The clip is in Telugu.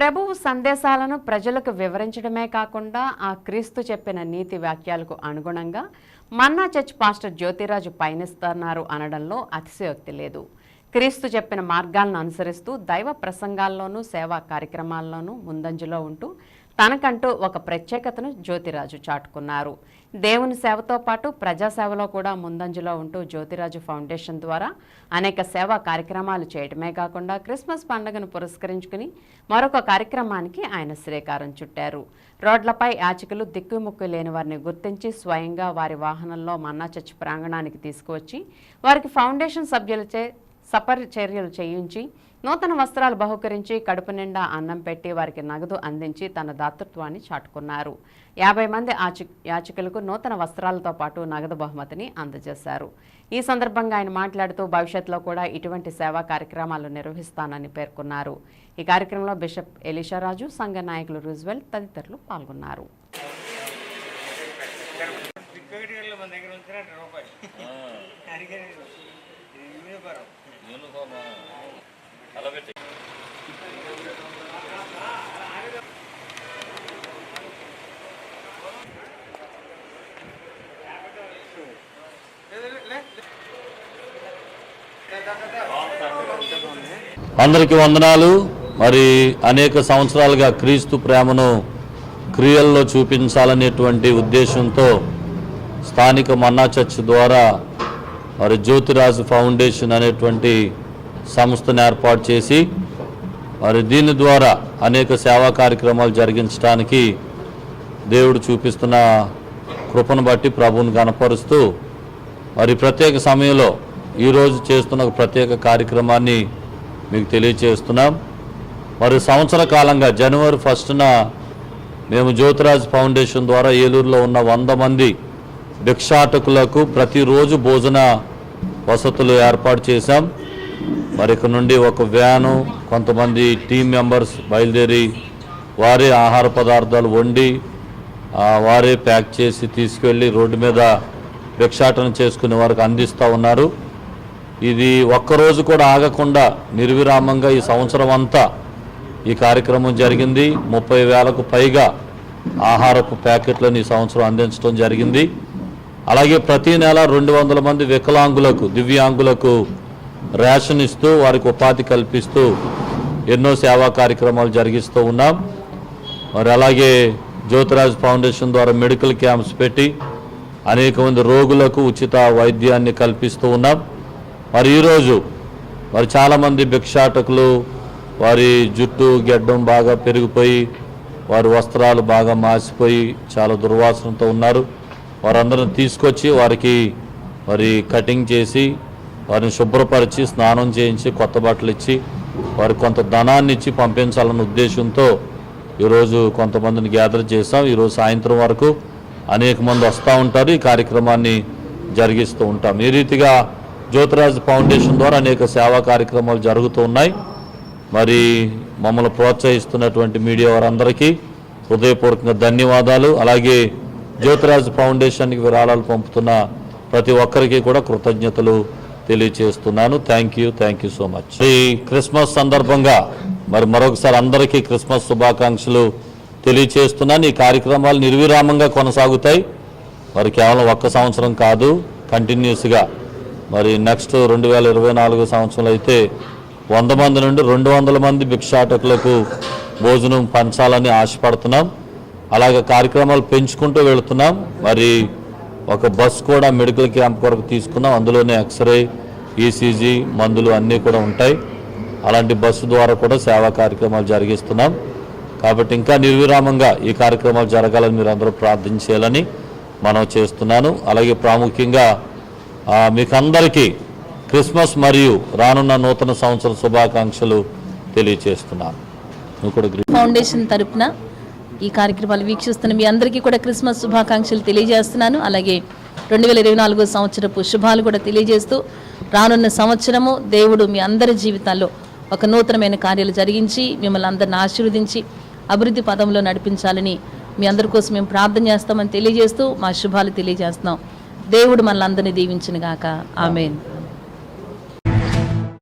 ప్రభువు సందేశాలను ప్రజలకు వివరించడమే కాకుండా ఆ క్రీస్తు చెప్పిన నీతి వాక్యాలకు అనుగుణంగా మన్నా చర్చ్ పాస్టర్ జ్యోతిరాజు పయనిస్తున్నారు అనడంలో అతిశయోక్తి లేదు. క్రీస్తు చెప్పిన మార్గాలను అనుసరిస్తూ దైవ ప్రసంగాల్లోనూ సేవా కార్యక్రమాల్లోనూ ముందంజలో ఉంటూ తనకంటూ ఒక ప్రత్యేకతను జ్యోతిరాజు చాటుకున్నారు. దేవుని సేవతో పాటు ప్రజాసేవలో కూడా ముందంజలో ఉంటూ జ్యోతిరాజు ఫౌండేషన్ ద్వారా అనేక సేవా కార్యక్రమాలు చేయటమే కాకుండా క్రిస్మస్ పండుగను పురస్కరించుకుని మరొక కార్యక్రమానికి ఆయన శ్రీకారం చుట్టారు. రోడ్లపై యాచకులు దిక్కుముక్కు లేని వారిని గుర్తించి స్వయంగా వారి వాహనంలో మన్నా చర్చి ప్రాంగణానికి తీసుకువచ్చి వారికి ఫౌండేషన్ సభ్యులచే సపర్ చర్యలు చేయించి నూతన వస్త్రాలు బహుకరించి కడుపు నిండా అన్నం పెట్టి వారికి నగదు అందించి తన దాతృత్వాన్ని చాటుకున్నారు. యాభై మంది ఆచి యాచకులకు నూతన వస్త్రాలతో పాటు నగదు బహుమతిని అందజేశారు. ఈ సందర్భంగా ఆయన మాట్లాడుతూ భవిష్యత్తులో కూడా ఇటువంటి సేవా కార్యక్రమాలు నిర్వహిస్తానని పేర్కొన్నారు. ఈ కార్యక్రమంలో బిషప్ ఎలిషారాజు సంఘ నాయకులు రుజ్వెల్ తదితరులు పాల్గొన్నారు. మన అందరికీ వందనాలు. మరి అనేక సంవత్సరాలుగా క్రీస్తు ప్రేమను క్రియల్లో చూపించాలనేటువంటి ఉద్దేశంతో స్థానిక మన్నా చర్చ్ ద్వారా మరి జ్యోతిరాజు ఫౌండేషన్ అనేటువంటి సంస్థను ఏర్పాటు చేసి మరి దీని ద్వారా అనేక సేవా కార్యక్రమాలు జరిగించడానికి దేవుడు చూపిస్తున్న కృపను బట్టి ప్రభువుని కనపరుస్తూ మరి ప్రత్యేక సమయంలో ఈరోజు చేస్తున్న ఒక ప్రత్యేక కార్యక్రమాన్ని మీకు తెలియచేస్తున్నాం. మరి సంవత్సర కాలంగా జనవరి ఫస్ట్న మేము జ్యోతిరాజ్ ఫౌండేషన్ ద్వారా ఏలూరులో ఉన్న వంద మంది భిక్షాటకులకు ప్రతిరోజు భోజన వసతులు ఏర్పాటు చేశాం. మరి ఇక్కడ నుండి ఒక వ్యాను కొంతమంది టీం మెంబర్స్ బయలుదేరి వారే ఆహార పదార్థాలు వండి వారే ప్యాక్ చేసి తీసుకెళ్ళి రోడ్డు మీద భిక్షాటన చేసుకునే వారికి అందిస్తూ ఉన్నారు. ఇది ఒక్కరోజు కూడా ఆగకుండా నిర్విరామంగా ఈ సంవత్సరం అంతా ఈ కార్యక్రమం జరిగింది. ముప్పై వేలకు పైగా ఆహారపు ప్యాకెట్లను ఈ సంవత్సరం అందించడం జరిగింది. అలాగే ప్రతి నెల రెండు వందల మంది వికలాంగులకు దివ్యాంగులకు రేషన్ ఇస్తూ వారికి ఉపాధి కల్పిస్తూ ఎన్నో సేవా కార్యక్రమాలు జరిగిస్తూ ఉన్నాం. మరి అలాగే జ్యోతిరాజ్ ఫౌండేషన్ ద్వారా మెడికల్ క్యాంప్స్ పెట్టి అనేక మంది రోగులకు ఉచిత వైద్యాన్ని కల్పిస్తూ ఉన్నాం. మరి ఈరోజు మరి చాలామంది భిక్షాటకులు వారి జుట్టు గెడ్డం బాగా పెరిగిపోయి వారి వస్త్రాలు బాగా మాసిపోయి చాలా దుర్వాసనతో ఉన్నారు. వారందరిని తీసుకొచ్చి వారికి మరి కటింగ్ చేసి వారిని శుభ్రపరిచి స్నానం చేయించి కొత్త బట్టలు ఇచ్చి వారికి కొంత ధనాన్ని ఇచ్చి పంపించాలన్న ఉద్దేశంతో ఈరోజు కొంతమందిని గ్యాదర్ చేసాం ఈరోజు సాయంత్రం వరకు అనేక మంది వస్తూ ఉంటారు. ఈ కార్యక్రమాన్ని జరిగిస్తూ ఉంటాం. ఈ రీతిగా జ్యోతిరాజ్ ఫౌండేషన్ ద్వారా అనేక సేవా కార్యక్రమాలు జరుగుతూ ఉన్నాయి. మరి మమ్మల్ని ప్రోత్సహిస్తున్నటువంటి మీడియా వారందరికీ హృదయపూర్వకంగా ధన్యవాదాలు. అలాగే జ్యోతిరాజ్ ఫౌండేషన్కి విరాళాలు పంపుతున్న ప్రతి ఒక్కరికి కూడా కృతజ్ఞతలు తెలియచేస్తున్నాను. Thank you thank you so much ఈ క్రిస్మస్ సందర్భంగా మరి మరొకసారి అందరికీ క్రిస్మస్ శుభాకాంక్షలు తెలియచేస్తున్నాను. ఈ కార్యక్రమాలు నిర్విరామంగా కొనసాగుతాయి. మరి కేవలం ఒక్క సంవత్సరం కాదు కంటిన్యూస్గా మరి నెక్స్ట్ రెండు వేల ఇరవై నాలుగు సంవత్సరంలో అయితే వంద మంది నుండి రెండు వందల మంది భిక్షాటకులకు భోజనం పంచాలని ఆశపడుతున్నాం. అలాగే కార్యక్రమాలు పెంచుకుంటూ వెళుతున్నాం. మరి ఒక బస్ కూడా మెడికల్ క్యాంప్ కొరకు తీసుకున్నాం. అందులోనే ఎక్స్రే ఈసీజీ మందులు అన్నీ కూడా ఉంటాయి. అలాంటి బస్సు ద్వారా కూడా సేవా కార్యక్రమాలు జరిగిస్తున్నాం. కాబట్టి ఇంకా నిర్విరామంగా ఈ కార్యక్రమాలు జరగాలని మీరు అందరూ ప్రార్థించేయాలని మనం చేస్తున్నాను. అలాగే ప్రాముఖ్యంగా మీకు అందరికీ క్రిస్మస్ మరియు రానున్న నూతన సంవత్సర శుభాకాంక్షలు తెలియచేస్తున్నాను. ఫౌండేషన్ తరపున ఈ కార్యక్రమాలు వీక్షిస్తున్న మీ అందరికీ కూడా క్రిస్మస్ శుభాకాంక్షలు తెలియజేస్తున్నాను. అలాగే రెండు వేల ఇరవై నాలుగో సంవత్సరపు శుభాలు కూడా తెలియజేస్తూ రానున్న సంవత్సరము దేవుడు మీ అందరి జీవితాల్లో ఒక నూతనమైన కార్యాలు జరిగించి మిమ్మల్ని అందరిని ఆశీర్వదించి అభివృద్ధి పదంలో నడిపించాలని మీ అందరి కోసం మేము ప్రార్థన చేస్తామని తెలియజేస్తూ మా శుభాలు తెలియజేస్తున్నాం. దేవుడు మనల్ని అందరినీ దీవించిన గాక. ఆమెన్.